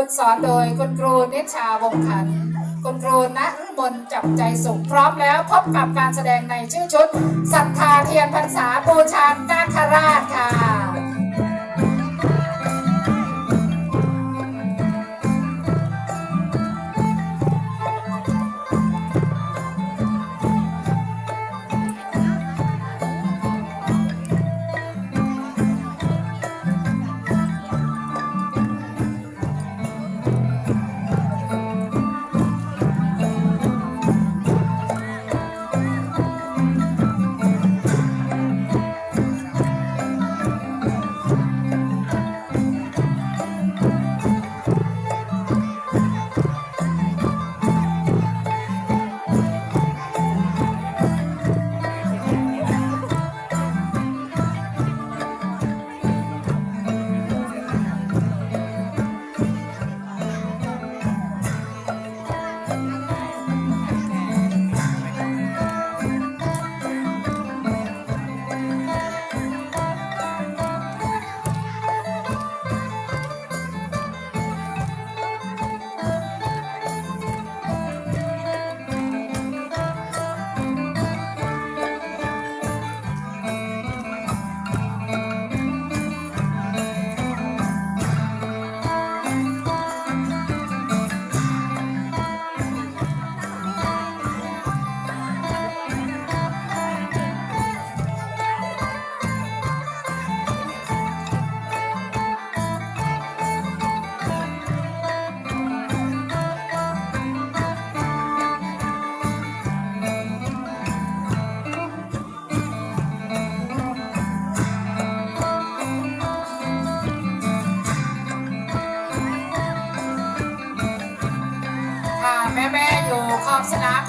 ฝึกสอนโดยคุณครูเนชาวงคันคุณครูณฤมลจับใจสุขพร้อมแล้วพบกับการแสดงในชื่อชุดศรัทธาเทียนพรรษาบูชานาคราชค่ะ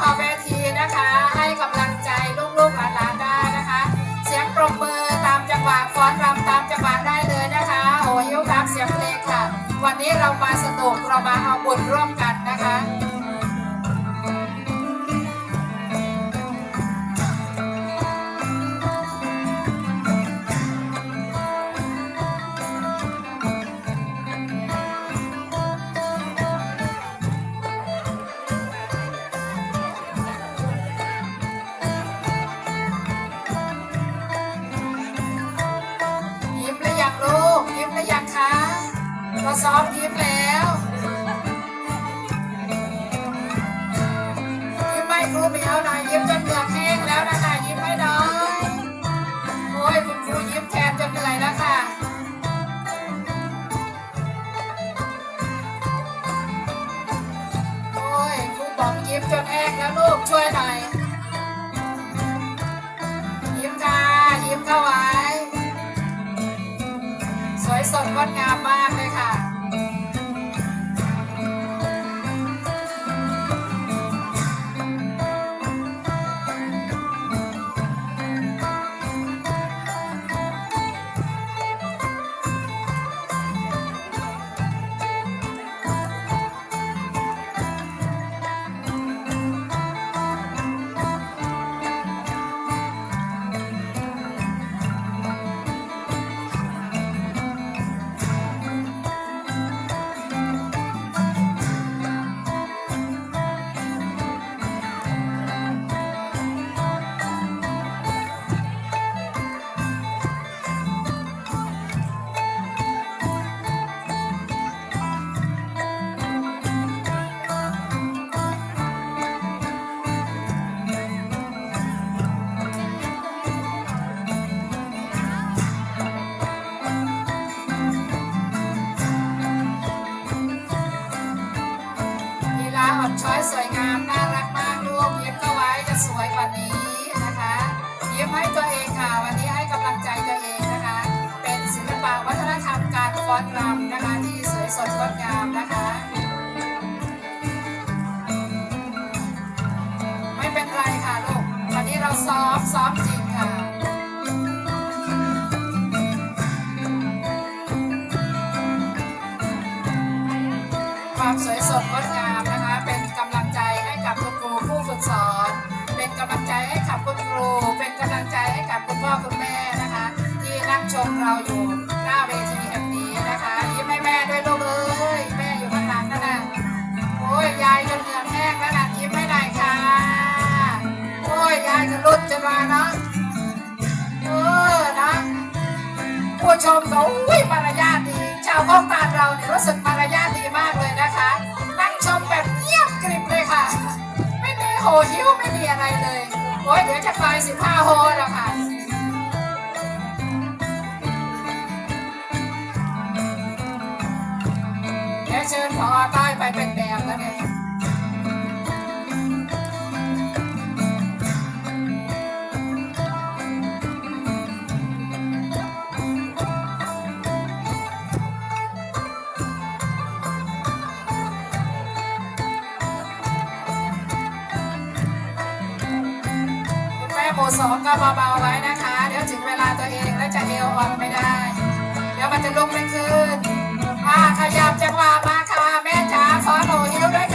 อบสนามขอบเวทีนะคะ ให้กำลังใจลูกๆหลานๆได้นะคะ เสียงปรบมือตามจังหวะฟ้อนรำตามจังหวะได้เลยนะคะ โอ้ยกรับเสียงเพลงค่ะ วันนี้เรามาสนุกเรามาเอาบุญร่วมกันนะคะ เราซ้อมยิ้มแล้วยิ้มไม่ครูไม่เอาหน่อยยิ้มจนเหงือกแห้งแล้วนะคะยิ้มไม่น้อยโอ้ยคุณครูยิ้มแทนจนเหนื่อยแล้วค่ะโอ้ยครูบอกยิ้มจนแห้งแล้วลูกช่วยหน่อยยิ้มค่ะยิ้มเข้าไว้สวยสดงดงามมาก ช้อยสวยงามน่ารักมากลูกยิ้มเข้าไว้จะสวยกว่านี้นะคะยิ้มให้ตัวเองค่ะวันนี้ให้กำลังใจตัวเองนะคะ เป็นศิลปะวัฒนธรรมการฟ้อนรำนะคะที่สวยสดงดงามนะคะ ไม่เป็นไรค่ะลูกวันนี้เราซ้อมซ้อมจริงับคุณครู เป็นกำลังใจให้กับคุณพ่อคุณแม่นะคะ ที่นั่งชมเราอยู่หน้าเวทีแบบนี้นะคะยิ้มให้แม่ด้วยลูกเอ้ยแม่อยู่ข้างหลังนั่นน่ะโอ้ยยายจนเหนื่อยแห้งแล้วน่ะยิ้มไม่ได้ค่ะโอ้ยยายจะรุดจะมาเนาะเออนะผู้ชมเขาอุ้ยมารยาท สิบห้าฮนะคะ ปูสองก็เบาๆไว้นะคะ เดี๋ยวถึงเวลาตัวเองแล้วจะเอวอ่อนไม่ได้ เดี๋ยวมันจะลุกไม่ขึ้นมาขยับจะงหวะมาค่ะแม่จ๋าขอโหลฮิ้วด้วย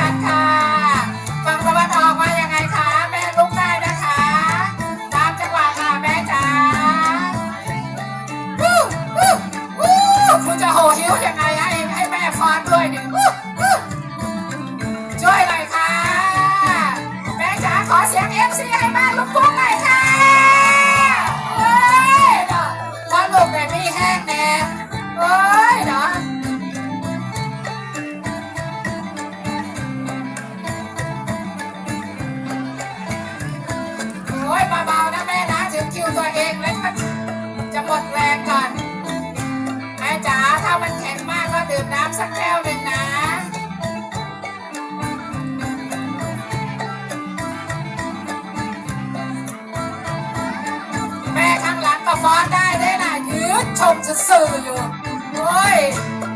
สักแก้วหนึ่งนะ แม่ข้างหลังก็ฟ้อนได้ได้นะยืดชมจะสื่ออยู่ โอ้ย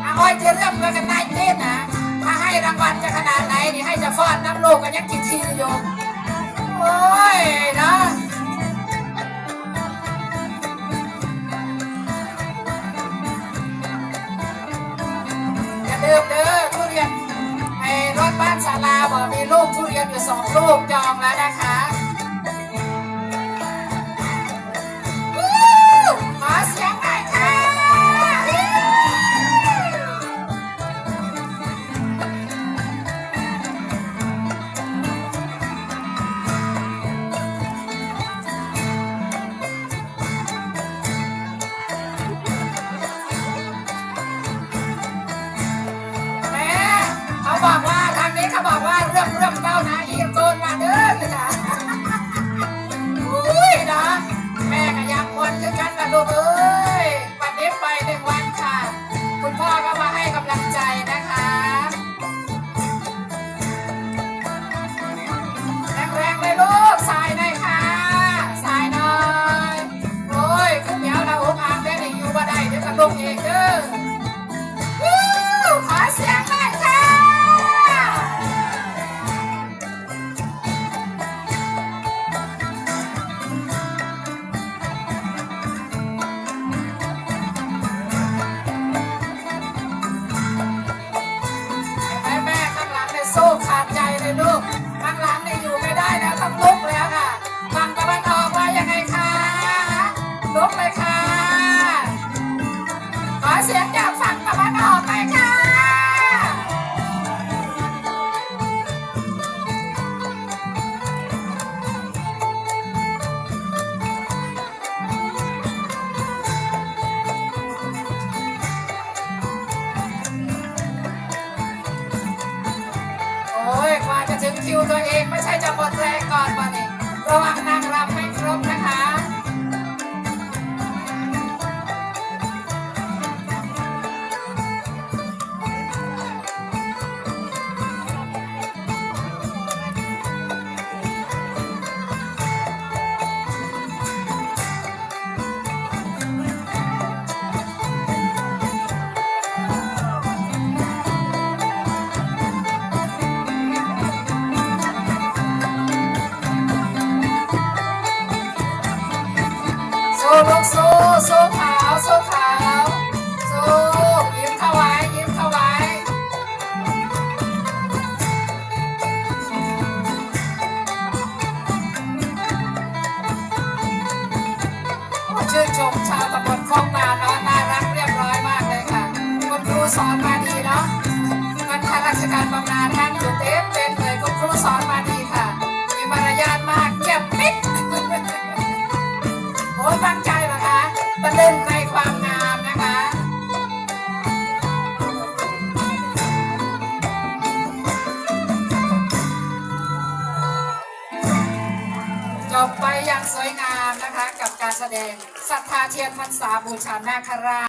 อาอ้อยจะเริ่มกันกันได้เล่นะถ้าให้รางวัลจะขนาดไหนนี่ให้จะฟ้อนน้ำโลกกันยังกี่ทีอยู่ โอ้ยนะ อยู่สองลูกจองแล้วนะคะ โซ่ขาวโซ่ขาวโซ่ยิ้มเข้าไว้ยิ้มเข้าไว้ชื่อชมชาวตำบลคลองนาเนาะน่ารักเรียบร้อยมากเลยค่ะคุณครูสอนมาดีเนาะมันข้าราชการบำนาญท่านอยู่เต็มเป็นเลยคุณครูสอนมาดีค่ะ มีมารยาทมาก ทาเทียนพรรษาบูชานาคราช